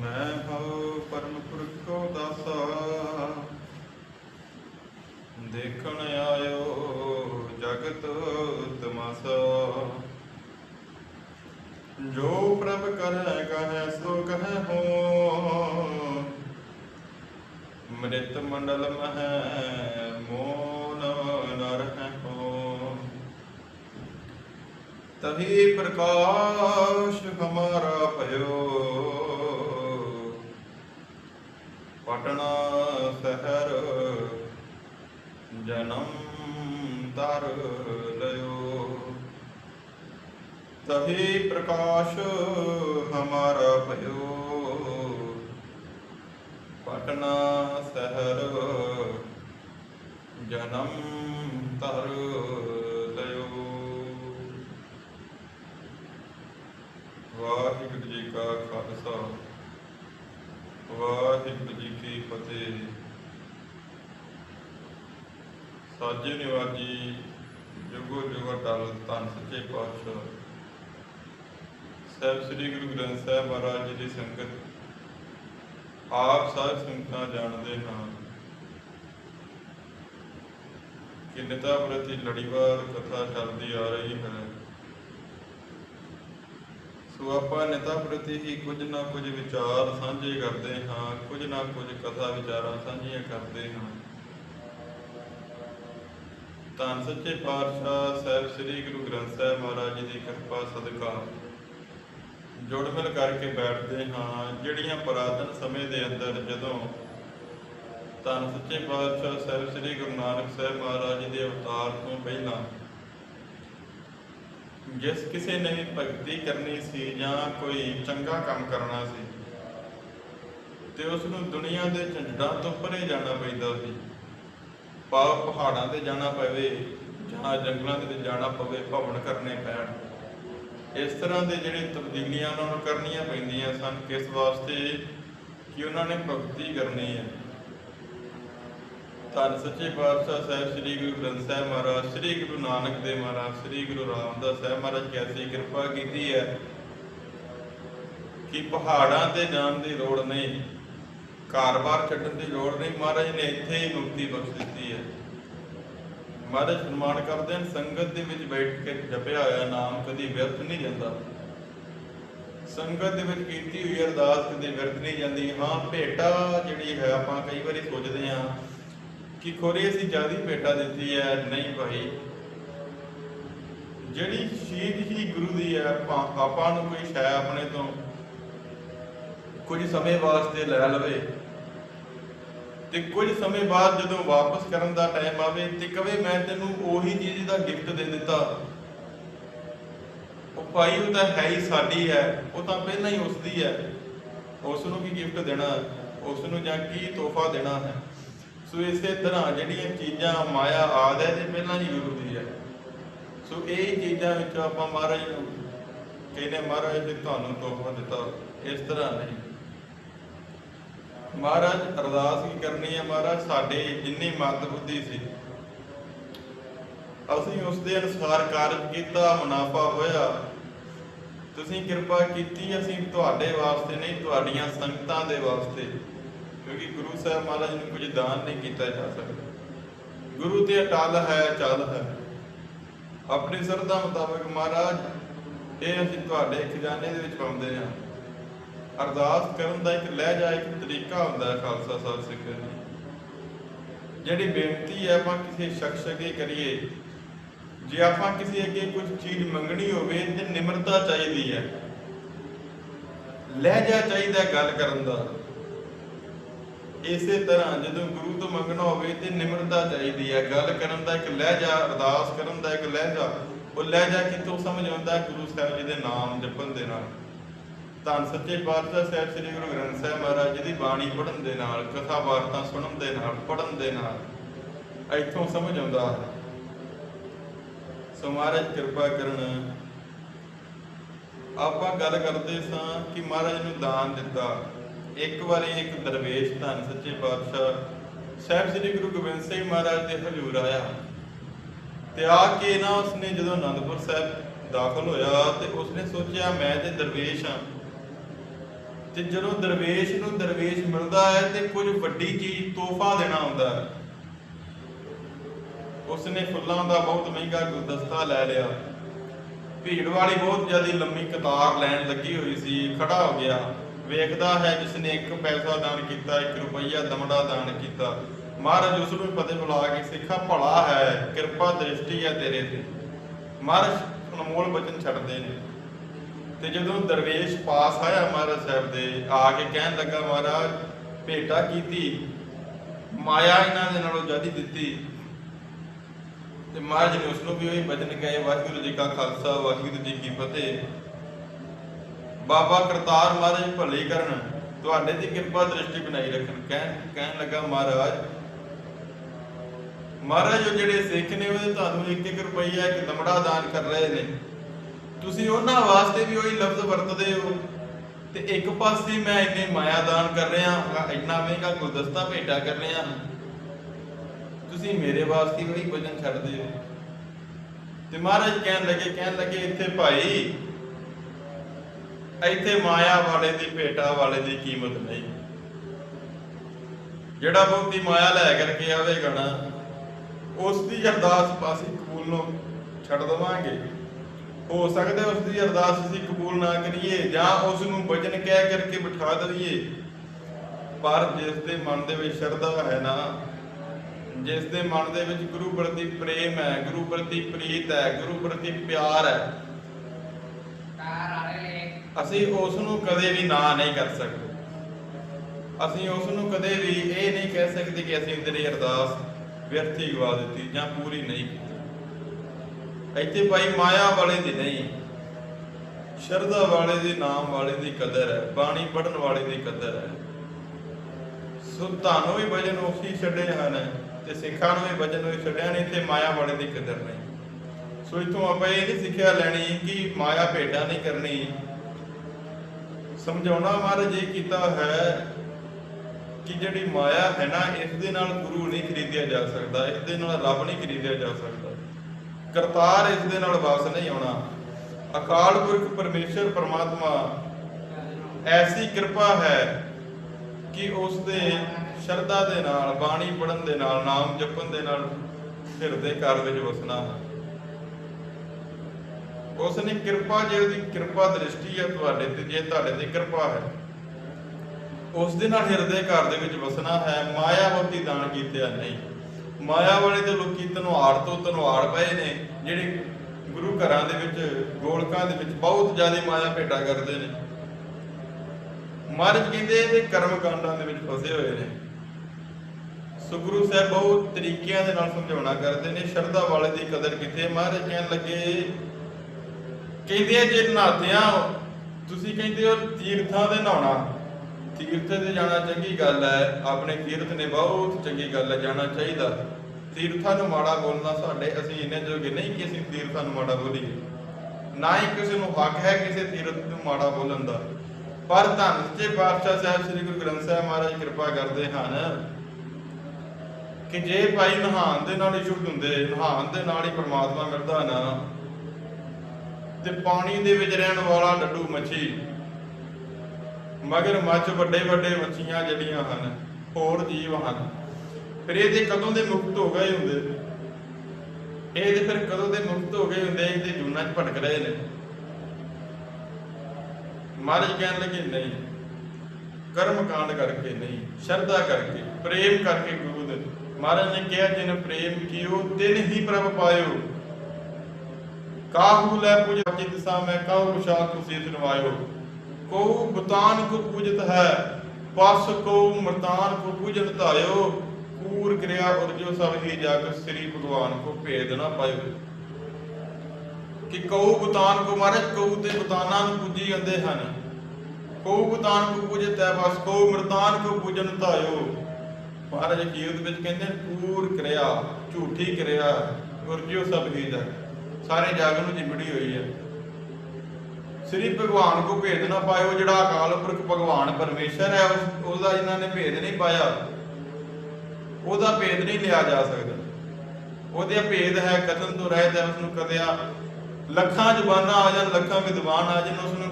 ਮੈਂ ਹਉ ਪਰਮ ਪੁਰਖ ਕੋ ਦਾਸਾ। ਦੇਖਣ ਆਇਓ ਜਗਤ ਤਮਾਸਾ। ਜੋ ਪ੍ਰਭ ਕਰੈ ਕਹੈ ਸੋ ਕਹੈ ਹੋ ਮ੍ਰਿਤ ਮੰਡਲ ਮਹਿ, ਮੋਨ ਨਰ ਹੈ ਹੋ ਤਹੀ ਪ੍ਰਕਾਸ਼ ਹਮਾਰਾ ਭਇਓ। ਪਟਨਾ ਸ਼ਹਿਰ, ਜਨਮ ਤਰ ਲਿਓ ਤਹੀ ਪ੍ਰਕਾਸ਼ ਹਮਾਰਾ ਭਇਓ। ਪਟਨਾ ਸ਼ਹਿਰ, ਜਨਮ ਤਰ ਲਿਓ ਵਾਹਿਗੁਰੂ ਜੀ ਕਾ ਖਾਲਸਾ। ਵਾਹਿਗੁਰੂ ਜੀ ਕੀ ਫਤਿਹ। ਸਾਜੇ ਨਿਵਾਜੀ ਜੁਗੋ ਜੁਗੋ ਟਲ ਧੰਨ ਸੱਚੇ ਪਾਤਸ਼ਾਹ। ਸਾਹਿਬ ਸ੍ਰੀ ਗੁਰੂ ਗ੍ਰੰਥ ਸਾਹਿਬ ਮਹਾਰਾਜ ਜੀ ਦੀ ਸੰਗਤ, ਆਪ ਸਾਧ ਸੰਗਤਾਂ ਜਾਣਦੇ ਹਾਂ। ਕਿ ਨਿਤਾ ਪ੍ਰਤੀ ਲੜੀਵਾਰ ਕਥਾ ਚੱਲਦੀ ਆ ਰਹੀ ਹੈ। ਸੋ ਆਪਾਂ ਨਿਤਾ ਪ੍ਰਤੀ ਹੀ ਕੁਝ ਨਾ ਕੁਝ ਵਿਚਾਰ ਸਾਂਝੇ ਕਰਦੇ ਹਾਂ, ਕੁਝ ਨਾ ਕੁਝ ਕਥਾ ਵਿਚਾਰਾਂ ਸਾਂਝੀਆਂ ਕਰਦੇ ਹਾਂ। ਤਾਂ ਸੱਚੇ ਪਾਤਸ਼ਾਹ ਸਾਹਿਬ ਸ੍ਰੀ ਗੁਰੂ ਗ੍ਰੰਥ ਸਾਹਿਬ ਮਹਾਰਾਜ ਜੀ ਦੀ ਕਿਰਪਾ, ਸਦਕਾ। ਜੁੜ ਮਿਲ ਕਰਕੇ ਬੈਠਦੇ ਹਾਂ, ਜਿਹੜੀਆਂ ਪੁਰਾਤਨ ਸਮੇਂ ਦੇ ਅੰਦਰ ਜਦੋਂ ਤਾਂ ਸੱਚੇ ਪਾਤਸ਼ਾਹ ਸਾਹਿਬ ਸ੍ਰੀ ਗੁਰੂ ਨਾਨਕ ਸਾਹਿਬ ਮਹਾਰਾਜ ਜੀ ਦੇ ਅਵਤਾਰ ਤੋਂ ਪਹਿਲਾਂ ਜਿਸ ਕਿਸੇ ਨੇ ਭਗਤੀ ਕਰਨੀ ਸੀ ਜਾਂ ਕੋਈ ਚੰਗਾ ਕੰਮ ਕਰਨਾ ਸੀ, ਤੇ ਉਸ ਨੂੰ ਦੁਨੀਆ ਦੇ ਝੰਡਾਂ ਤੋਂ ਪਰੇ ਜਾਣਾ ਪੈਂਦਾ ਸੀ। ਪਾ ਪਹਾੜਾਂ ਤੇ ਜਾਣਾ ਪਵੇ ਜਾਂ ਜੰਗਲਾਂ ਦੇ ਵਿੱਚ ਜਾਣਾ ਪਵੇ, ਭਵਨ ਕਰਨੇ ਪੈਣ। ਇਸ ਤਰ੍ਹਾਂ ਦੇ ਜਿਹੜੇ ਤਬਦੀਲੀਆਂ ਉਹਨਾਂ ਨੂੰ ਕਰਨੀਆਂ ਪੈਂਦੀਆਂ ਸਨ, ਕਿਸ ਵਾਸਤੇ? ਕਿ ਉਹਨਾਂ ਨੇ ਭਗਤੀ ਕਰਨੀ ਹੈ। ਧੰਨ ਸੱਚੇ ਪਾਤਸ਼ਾਹ ਸਾਹਿਬ ਸ੍ਰੀ ਗੁਰੂ ਗ੍ਰੰਥ ਸਾਹਿਬ ਮਹਾਰਾਜ, ਸ੍ਰੀ ਗੁਰੂ ਨਾਨਕ ਦੇਵ ਮਹਾਰਾਜ, ਸ੍ਰੀ ਗੁਰੂ ਰਾਮਦਾਸ ਸਾਹਿਬ ਮਹਾਰਾਜ ਕੈਸੀ ਕਿਰਪਾ ਕੀਤੀ ਹੈ ਕਿ ਪਹਾੜਾਂ ਤੇ ਜਾਣ ਦੀ ਲੋੜ ਨਹੀਂ, ਘਰ-ਬਾਰ ਛੱਡਣ ਦੀ ਲੋੜ ਨਹੀਂ। ਮਹਾਰਾਜ ਨੇ ਇੱਥੇ ਹੀ ਮੁਕਤੀ ਬਖਸ਼ ਦਿੱਤੀ ਹੈ। ਮਹਾਰਾਜ ਸਨਮਾਨ ਕਰਦੇ ਹਨ, ਸੰਗਤ ਦੇ ਵਿੱਚ ਬੈਠ ਕੇ ਜਪਿਆ ਹੋਇਆ ਨਾਮ ਕਦੀ ਵਿਅਰਥ ਨਹੀਂ ਜਾਂਦਾ। ਸੰਗਤ ਦੇ ਵਿੱਚ ਕੀਤੀ ਹੋਈ ਅਰਦਾਸ ਕਦੀ ਵਿਅਰਥ ਨਹੀਂ ਜਾਂਦੀ। ਹਾਂ, ਭੇਟਾ ਜਿਹੜੀ ਹੈ ਆਪਾਂ ਕਈ ਵਾਰੀ ਸੋਚਦੇ ਹਾਂ ਕਿ ਖੋਰੇ ਅਸੀਂ ਜਿਆਦੀ ਭੇਟਾ ਦਿੱਤੀ ਹੈ, ਨਹੀਂ ਭਾਈ। ਜਿਹੜੀ ਚੀਜ਼ ਹੀ ਗੁਰੂ ਦੀ ਹੈ, ਆਪਾਂ ਆਪਾਂ ਨੂੰ ਕੋਈ ਸ਼ੈ ਆਪਣੇ ਤੋਂ ਕੁਝ ਸਮੇਂ ਵਾਸਤੇ ਲੈ ਲਵੇ ਤੇ ਕੁਝ ਸਮੇਂ ਬਾਅਦ ਜਦੋਂ ਵਾਪਸ ਕਰਨ ਦਾ ਟਾਈਮ ਆਵੇ ਤੇ ਕਵੇ, ਮੈਂ ਤੈਨੂੰ ਉਹੀ ਚੀਜ਼ ਦਾ ਗਿਫਟ ਦੇ ਦਿੱਤਾ। ਉਹ ਭਾਈ, ਉਹ ਤਾਂ ਹੈ ਹੀ ਸਾਡੀ ਹੈ। ਉਹ ਤਾਂ ਪਹਿਲਾਂ ਹੀ ਉਸ ਦੀ ਹੈ। ਉਸ ਨੂੰ ਕੀ ਗਿਫਟ ਦੇਣਾ? ਉਸ ਨੂੰ ਜਾਂ ਕੀ ਤੋਹਫਾ ਦੇਣਾ ਹੈ? ਸੋ ਇਸੇ ਤਰ੍ਹਾਂ ਜਿਹੜੀਆਂ ਚੀਜ਼ਾਂ ਮਾਇਆ ਆਦ ਹੈ ਤੇ ਪਹਿਲਾਂ ਹੀ ਗੁਰੂ ਹੈ। ਸੋ ਇਹ ਚੀਜ਼ਾਂ ਵਿੱਚ ਆਪਾਂ ਮਹਾਰਾਜ ਨੂੰ ਕਹਿੰਦੇ ਮਹਾਰਾਜ ਜੀ ਤੁਹਾਨੂੰ ਤੋਹਫਾ ਦਿੱਤਾ, ਇਸ ਤਰ੍ਹਾਂ ਨਹੀਂ। ਮਹਾਰਾਜ ਅਰਦਾਸ ਕੀ ਕਰਨੀ ਹੈ, ਮਹਾਰਾਜ ਸਾਡੇ ਜਿੰਨੀ ਮਤ ਬੁੱਧੀ ਸੀ। ਅਸੀਂ ਉਸ ਦੇ ਅਨੁਸਾਰ ਕਾਰਜ ਕੀਤਾ, ਮੁਨਾਫਾ ਹੋਇਆ। ਤੁਸੀਂ ਕਿਰਪਾ ਕੀਤੀ, ਅਸੀਂ ਤੁਹਾਡੇ ਵਾਸਤੇ ਨਹੀਂ, ਤੁਹਾਡੀਆਂ ਸੰਗਤਾਂ ਦੇ ਵਾਸਤੇ। ਕਿਉਂਕਿ ਗੁਰੂ ਸਾਹਿਬ ਮਹਾਰਾਜ ਨੂੰ ਕੁਝ ਦਾਨ ਨਹੀਂ ਕੀਤਾ ਜਾ ਸਕਦਾ। ਗੁਰੂ ਤੇ ਅਟਲ ਹੈ ਚੱਲ ਹੈ। ਆਪਣੀ ਸਰਦਾ ਮੁਤਾਬਕ ਮਹਾਰਾਜ, ਇਹ ਅਸੀਂ ਤੁਹਾਡੇ ਖਜ਼ਾਨੇ ਦੇ ਵਿੱਚ ਪਾਉਂਦੇ ਹਾਂ। ਅਰਦਾਸ ਕਰਨ ਦਾ ਇੱਕ ਲਹਿਜਾ, ਇੱਕ ਤਰੀਕਾ ਹੁੰਦਾ ਹੈ ਖਾਲਸਾ ਸਾਹਿਬ ਸਿੱਖਾਂ ਦੀ। ਜਿਹੜੀ ਬੇਨਤੀ ਹੈ, ਆਪਾਂ ਕਿਸੇ ਸ਼ਖਸ ਅੱਗੇ ਕਰੀਏ। ਜੇ ਆਪਾਂ ਕਿਸੇ ਅੱਗੇ ਕੁਝ ਚੀਜ਼ ਮੰਗਣੀ ਹੋਵੇ, ਤੇ ਨਿਮਰਤਾ ਚਾਹੀਦੀ ਹੈ। ਲਹਿਜਾ ਚਾਹੀਦਾ ਗੱਲ ਕਰਨ ਦਾ। ਇਸੇ ਤਰ੍ਹਾਂ ਜਦੋਂ ਗੁਰੂ ਤੋਂ ਮੰਗਣਾ ਹੋਵੇ ਤੇ ਨਿਮਰਤਾ ਚਾਹੀਦੀ ਹੈ। ਗੱਲ ਕਰਨ ਦਾ ਇੱਕ ਲਹਿਜਾ, ਅਰਦਾਸ ਕਰਨ ਦਾ ਇੱਕ ਲਹਿਜਾ, ਉਹ ਲਹਿਜਾ ਕਿਤੋਂ ਸਮਝ ਆਉਂਦਾ? ਗੁਰੂ ਸਾਹਿਬ ਜੀ ਦੇ ਨਾਮ ਜਪਣ ਦੇ ਨਾਲ। ਧੰਨ ਸੱਚੇ ਪਾਤਸ਼ਾਹ ਸਾਹਿਬ ਸ੍ਰੀ ਗੁਰੂ ਗ੍ਰੰਥ ਸਾਹਿਬ ਮਹਾਰਾਜ ਜੀ ਦੀ ਬਾਣੀ ਪੜ੍ਹਨ ਦੇ ਨਾਲ, ਕਥਾ ਵਾਰਤਾ ਸੁਣਨ ਦੇ ਨਾਲ, ਪੜ੍ਹਨ ਦੇ ਨਾਲ। ਇੱਥੋਂ ਸਮਝ ਆਉਂਦਾ। ਹੈ ਸੋ ਮਹਾਰਾਜ ਕਿਰਪਾ ਕਰਨ। ਆਪਾਂ ਗੱਲ ਕਰਦੇ ਸਾਂ ਕਿ ਮਹਾਰਾਜ ਨੂੰ ਦਾਨ ਦਿੱਤਾ। ਇੱਕ ਵਾਰੀ ਇੱਕ ਦਰਵੇਸ਼ ਧੰਨ ਸੱਚੇ ਪਾਤਸ਼ਾਹ ਸਾਹਿਬ ਸ੍ਰੀ ਗੁਰੂ ਗੋਬਿੰਦ ਸਿੰਘ ਮਹਾਰਾਜ ਦੇ ਹਜ਼ੂਰ ਆਇਆ। ਤੇ ਆ ਕੇ ਨਾ ਉਸਨੇ ਜਦੋਂ ਅਨੰਦਪੁਰ ਸਾਹਿਬ ਦਾਖਲ ਹੋਇਆ ਤੇ ਉਸਨੇ ਸੋਚਿਆ, ਮੈਂ ਤੇ ਦਰਵੇਸ਼ ਹਾਂ। ਤੇ ਜਦੋਂ ਦਰਵੇਸ਼ ਨੂੰ ਦਰਵੇਸ਼ ਮਿਲਦਾ ਹੈ ਤੇ ਕੁਝ ਵੱਡੀ ਚੀਜ਼ ਤੋਹਫਾ ਦੇਣਾ ਹੁੰਦਾ ਹੈ। ਉਸਨੇ ਫੁੱਲਾਂ ਦਾ ਬਹੁਤ ਮਹਿੰਗਾ ਗੁਲਦਸਤਾ ਲੈ ਲਿਆ। ਭੀੜ ਵਾਲੀ ਬਹੁਤ ਜ਼ਿਆਦਾ ਲੰਮੀ ਕਤਾਰ ਲੈਣ ਲੱਗੀ ਹੋਈ ਸੀ ਖੜਾ ਹੋ ਗਿਆ। ਵੇਖਦਾ ਹੈ ਜਿਸ ਨੇ ਇੱਕ ਪੈਸਾ ਦਾਨ ਕੀਤਾ, ਇੱਕ ਰੁਪਈਆ ਦਮੜਾ ਦਾਨ ਕੀਤਾ। ਮਹਾਰਾਜ ਉਸ ਨੂੰ ਪਤੇ ਬੁਲਾ ਕੇ ਸਿੱਖਾ, ਭਲਾ ਹੈ, ਕਿਰਪਾ ਦ੍ਰਿਸ਼ਟੀ ਹੈ ਤੇਰੇ ਤੇ। ਮਹਾਰਾਜ ਅਨਮੋਲ ਬਚਨ ਛੱਡਦੇ ਨੇ। ਤੇ ਜਦੋਂ ਦਰਵੇਸ਼ ਪਾਸ ਆਇਆ ਮਹਾਰਾਜ ਸਾਹਿਬ ਦੇ, ਆ ਕੇ ਕਹਿਣ ਲੱਗਾ, ਮਹਾਰਾਜ, ਭੇਟਾ ਕੀਤੀ, ਮਾਇਆ ਇਹਨਾਂ ਦੇ ਨਾਲੋਂ ਜ਼ਿਆਦਾ ਦਿੱਤੀ। ਤੇ ਮਹਾਰਾਜ ਨੇ ਉਸ ਨੂੰ ਵੀ ਉਹੀ ਬਚਨ ਕਹੇ, ਵਾਹਿਗੁਰੂ ਜੀ ਕਾ ਖਾਲਸਾ, ਵਾਹਿਗੁਰੂ ਜੀ ਕੀ ਫਤਿਹ। ਬਾਬਾ ਕਰਤਾਰ ਮਹਾਰਾਜ ਭਲੇ ਕਰਨ ਤੁਹਾਡੇ ਦੀ ਕਿਰਪਾ ਦ੍ਰਿਸ਼ਟੀ ਬਣਾਈ ਰੱਖਣ। ਕਹਿਣ ਕਹਿਣ ਲੱਗਾ, ਮਹਾਰਾਜ ਮਹਾਰਾਜ, ਉਹ ਜਿਹੜੇ ਸਿੱਖ ਨੇ, ਉਹਦੇ ਤੁਹਾਨੂੰ ਇੱਕ ਇੱਕ ਰੁਪਈਆ, ਇੱਕ ਦਮੜਾ ਦਾਨ ਕਰ ਰਹੇ ਨੇ। ਤੁਸੀਂ ਉਹਨਾਂ ਵਾਸਤੇ ਵੀ ਉਹੀ ਲਫ਼ਜ਼ ਵਰਤਦੇ ਹੋ। ਤੇ ਇੱਕ ਪਾਸੇ ਮੈਂ ਇੰਨੇ ਮਾਇਆ ਦਾਨ ਕਰ ਰਿਹਾ ਇੰਨਾ ਮਹਿੰਗਾ ਗੁਲਦਸਤਾ ਭੇਟਾ ਕਰ ਰਿਹਾ ਤੁਸੀਂ ਮੇਰੇ ਵਾਸਤੇ ਉਹੀ ਵਜਨ ਛੱਡਦੇ ਹੋ। ਤੇ ਮਹਾਰਾਜ ਕਹਿਣ ਲੱਗੇ ਕਹਿਣ ਲੱਗੇ, ਇੱਥੇ ਭਾਈ ਇੱਥੇ ਮਾਇਆ ਵਾਲੇ ਦੀ, ਭੇਟਾ ਵਾਲੇ ਦੀ ਕੀਮਤ ਨਹੀਂ। ਜਿਹੜਾ ਬਹੁਤੀ ਮਾਇਆ ਲੈ ਕਰਕੇ ਆਵੇਗਾ ਨਾ ਉਸ ਦੀ ਅਰਦਾਸ ਪਾਸੇ ਕਬੂਲ ਨੂੰ ਛੱਡ ਦਵਾਂਗੇ। ਹੋ ਸਕਦਾ ਉਸ ਦੀ ਅਰਦਾਸ ਅਸੀਂ ਕਬੂਲ ਨਾ ਕਰੀਏ, ਜਾਂ ਉਸ ਨੂੰ ਵਚਨ ਕਹਿ ਕਰਕੇ ਬਿਠਾ ਦਈਏ। ਪਰ ਜਿਸ ਦੇ ਮਨ ਦੇ ਵਿੱਚ ਸ਼ਰਧਾ ਹੈ ਨਾ, ਜਿਸ ਦੇ ਮਨ ਦੇ ਵਿੱਚ ਗੁਰੂ ਪ੍ਰਤੀ ਪ੍ਰੇਮ ਹੈ, ਗੁਰੂ ਪ੍ਰਤੀ ਪ੍ਰੀਤ ਹੈ, ਗੁਰੂ ਪ੍ਰਤੀ ਪਿਆਰ ਹੈ ਅਸੀਂ ਉਸ ਨੂੰ ਕਦੇ ਵੀ ਨਾ ਨਹੀਂ ਕਰ ਸਕਦੇ। ਅਸੀਂ ਉਸ ਨੂੰ ਕਦੇ ਵੀ ਇਹ ਨਹੀਂ ਕਹਿ ਸਕਦੇ ਕਿ ਅਸੀਂ ਤੇਰੀ ਅਰਦਾਸ ਵਿਅਰਥੀ ਗਵਾ ਦਿੱਤੀ ਜਾਂ ਪੂਰੀ ਨਹੀਂ ਕੀਤੀ। ਇੱਥੇ ਭਾਈ ਮਾਇਆ ਵਾਲੇ ਦੀ ਨਹੀਂ, ਸ਼ਰਧਾ ਵਾਲੇ ਦੀ ਨਾਮ ਵਾਲੇ ਦੀ ਕਦਰ ਹੈ, ਬਾਣੀ ਪੜਨ ਵਾਲੇ ਦੀ ਕਦਰ ਹੈ। ਸੋ ਤੁਹਾਨੂੰ ਵੀ ਵਜਨ ਉਹੀ ਛੱਡੇ ਹਨ ਤੇ ਸਿੱਖਾਂ ਨੂੰ ਵੀ ਵਜਨ ਉਹੀ ਛੱਡਿਆ ਨਹੀਂ ਤੇ ਮਾਇਆ ਵਾਲੇ ਦੀ ਕਦਰ ਨਹੀਂ। ਸੋ ਇਥੋਂ ਆਪਾਂ ਇਹ ਨਹੀਂ ਸਿੱਖਿਆ ਲੈਣੀ ਕਿ ਮਾਇਆ ਭੇਟਾ ਨਹੀਂ ਕਰਨੀ ਸਮਝਾਉਣਾ ਮਹਾਰਾਜ ਇਹ ਕੀਤਾ ਹੈ ਕਿ ਜਿਹੜੀ ਮਾਇਆ ਹੈ ਨਾ, ਇਸ ਦੇ ਨਾਲ ਗੁਰੂ ਨਹੀਂ ਖਰੀਦਿਆ ਜਾ ਸਕਦਾ, ਇਸ ਦੇ ਨਾਲ ਰੱਬ ਨਹੀਂ ਖਰੀਦਿਆ ਜਾ ਸਕਦਾ। ਕਰਤਾਰ ਇਸ ਦੇ ਨਾਲ ਵਾਪਸ ਨਹੀਂ ਆਉਣਾ। ਅਕਾਲ ਪੁਰਖ ਪਰਮੇਸ਼ਰ ਪਰਮਾਤਮਾ, ਐਸੀ ਕਿਰਪਾ ਹੈ ਕਿ ਉਸ ਦੇ ਸ਼ਰਧਾ ਦੇ ਨਾਲ, ਬਾਣੀ ਪੜਨ ਦੇ ਨਾਲ, ਨਾਮ ਜਪਣ ਦੇ ਨਾਲ ਹਿਰਦੇ ਘਰ ਵਿੱਚ ਵਸਣਾ ਹੈ। ਉਸ ਨੇ ਕਿਰਪਾ, ਜੇ ਉਹਦੀ ਕਿਰਪਾ ਦ੍ਰਿਸ਼ਟੀ ਹੈ ਤੁਹਾਡੇ ਤੇ, ਜੇ ਤੁਹਾਡੇ ਤੇ ਕਿਰਪਾ ਹੈ। ਉਸ ਦੇ ਨਾਲ ਹਿਰਦੇ ਘਰ ਦੇ ਵਿੱਚ ਵਸਣਾ ਹੈ, ਮਾਇਆ ਹੋਤੀ ਦਾਨ ਕੀਤਿਆ ਨਹੀਂ। ਮਾਇਆ ਵਾਲੇ ਤੇ ਲੋਕੀ ਧਨਵਾੜ ਤੋਂ ਧਨਵਾੜ ਪਏ ਨੇ, ਜਿਹੜੇ ਗੁਰੂ ਘਰਾਂ ਦੇ ਵਿੱਚ, ਗੋਲਕਾਂ ਦੇ ਵਿੱਚ ਬਹੁਤ ਜ਼ਿਆਦਾ ਮਾਇਆ ਭੇਟਾ ਕਰਦੇ ਨੇ। ਮਹਾਰਾਜ ਕਹਿੰਦੇ ਇਹਦੇ ਕਰਮ ਕਾਂਡਾਂ ਦੇ ਵਿੱਚ ਫਸੇ ਹੋਏ ਨੇ। ਸੋ ਗੁਰੂ ਸਾਹਿਬ ਬਹੁਤ ਤਰੀਕਿਆਂ ਦੇ ਨਾਲ ਸਮਝਾਉਣਾ ਕਰਦੇ ਨੇ, ਸ਼ਰਧਾ ਵਾਲੇ ਦੀ ਕਦਰ ਕਿੱਥੇ ਮਹਾਰਾਜ ਕਹਿਣ ਲੱਗੇ ਕਹਿੰਦੇ ਆ, ਜੇ ਨਹਾਤਿਆਂ ਤੁਸੀਂ ਕਹਿੰਦੇ ਹੋ ਤੀਰਥਾਂ ਦੇ ਨਹਾਉਣਾ। ਤੀਰਥ ਤੇ ਜਾਣਾ ਚੰਗੀ ਗੱਲ ਹੈ, ਆਪਣੇ ਤੀਰਥ ਨੇ ਬਹੁਤ ਚੰਗੀ ਗੱਲ ਹੈ, ਜਾਣਾ ਚਾਹੀਦਾ। ਤੀਰਥਾਂ ਨੂੰ ਮਾੜਾ ਬੋਲਣਾ ਸਾਡੇ, ਅਸੀਂ ਇੰਨੇ ਜੋਗੇ ਨਹੀਂ ਕਿ ਅਸੀਂ ਤੀਰਥਾਂ ਨੂੰ ਮਾੜਾ ਬੋਲੀਏ। ਨਾ ਹੀ ਕਿਸੇ ਨੂੰ ਹੱਕ ਹੈ ਕਿਸੇ ਤੀਰਥ ਨੂੰ ਮਾੜਾ ਬੋਲਣ ਦਾ। ਪਰ ਧੰਨ ਸੱਚੇ ਪਾਤਸ਼ਾਹ ਸਾਹਿਬ, ਸ੍ਰੀ ਗੁਰੂ ਗ੍ਰੰਥ ਸਾਹਿਬ ਮਹਾਰਾਜ ਕਿਰਪਾ ਕਰਦੇ ਹਨ ਕਿ ਜੇ ਭਾਈ ਨਹਾਣ ਦੇ ਨਾਲ ਹੀ ਸ਼ੁੱਧ ਹੁੰਦੇ ਨਹਾਣ ਦੇ ਨਾਲ ਹੀ ਪ੍ਰਮਾਤਮਾ ਮਿਲਦਾ ਨਾ ਤੇ ਪਾਣੀ ਦੇ ਵਿੱਚ ਰਹਿਣ ਵਾਲਾ ਡੱਡੂ ਮੱਛੀ। ਮਗਰ ਮੱਛ ਵੱਡੇ ਵੱਡੇ ਮੱਛੀਆਂ ਜਿਹੜੀਆਂ ਹਨ, ਹੋਰ ਜੀਵ ਹਨ। ਫਿਰ ਇਹ ਤੇ ਕਦੋਂ ਦੇ ਮੁਕਤ ਹੋ ਗਏ ਹੁੰਦੇ? ਇਹ ਤੇ ਫਿਰ ਕਦੋਂ ਦੇ ਮੁਕਤ ਹੋ ਗਏ ਹੁੰਦੇ, ਇਹਦੇ ਜੂਨਾਂ 'ਚ ਭਟਕ ਰਹੇ ਨੇ। ਮਹਾਰਾਜ ਕਹਿਣ ਲੱਗੇ, ਨਹੀਂ, ਕਰਮ ਕਾਂਡ ਕਰਕੇ ਨਹੀਂ, ਸ਼ਰਧਾ ਕਰਕੇ, ਪ੍ਰੇਮ ਕਰਕੇ ਗੁਰੂ ਦੇ ਮਹਾਰਾਜ ਨੇ ਕਿਹਾ, ਜਿਨ ਪ੍ਰੇਮ ਕੀਓ, ਤਿਨ ਹੀ ਪ੍ਰਭ ਪਾਇਓ। ਕਾਹੂ ਲੈ ਪੂਜ ਚਿਤ ਸਾਮੈ ਕਾਹੂ ਕੁਸ਼ਾਲ ਤੁਸੀ ਸੁਨਵਾਇਓ ਕੋ ਬਤਾਨ ਕੋ ਪੂਜਤ ਹੈ, ਪਸ ਕੋ ਮਰਤਾਨ ਕੋ ਪੂਜਨ ਧਾਇਓ। ਕੂਰ ਕਿਰਿਆ ਉਰਜੋ ਸਭ ਹੀ ਜਗ ਸ੍ਰੀ ਭਗਵਾਨ ਕੋ ਭੇਦ ਨਾ ਪਾਇਓ। ਕਿ ਕਉ ਬਤਾਨ ਕੋ ਮਹਾਰਾਜ ਕਉ ਤੇ ਬਤਾਨਾਂ ਨੂੰ ਪੂਜੀ ਜਾਂਦੇ ਹਨ। ਕਉ ਬਤਾਨ ਕੋ ਪੂਜਤ ਹੈ ਬਸ ਕਉ ਮਰਤਾਨ ਕੋ ਪੂਜਨ ਧਾਇਓ। ਮਹਾਰਾਜ ਕੀਰਤ ਵਿੱਚ ਕਹਿੰਦੇ ਪੂਰ ਕਿਰਿਆ, ਝੂਠੀ ਕਿਰਿਆ ਉਰਜੋ ਸਭ ਹੀ ਜਗ। ਸਾਰੇ ਜਗ ਜਿਮੜੀ ਹੋਈ ਹੈ ਸ੍ਰੀ ਭਗਵਾਨ ਕੋ ਭੇਦ ਨਾ ਪਾਇਓ, ਜਿਹੜਾ ਅਕਾਲ ਪੁਰਖ ਭਗਵਾਨ ਪਰਮੇਸ਼ਰ ਹੈ, ਉਸ ਉਹਦਾ ਇਹਨਾਂ ਨੇ ਭੇਦ ਨਹੀਂ ਪਾਇਆ, ਉਹਦਾ ਭੇਦ ਨਹੀਂ ਲਿਆ ਜਾ ਸਕਦਾ। ਉਹਦੇ ਭੇਦ ਹੈ ਕਥਨ ਤੋਂ ਰਹਿਤ ਹੈ ਉਸ ਨੂੰ ਕਦਿਆ ਲੱਖਾਂ ਜ਼ੁਬਾਨਾਂ ਆ ਜਾਣ, ਲੱਖਾਂ ਵਿਦਵਾਨ ਆ ਜਾਣ ਉਸ ਨੂੰ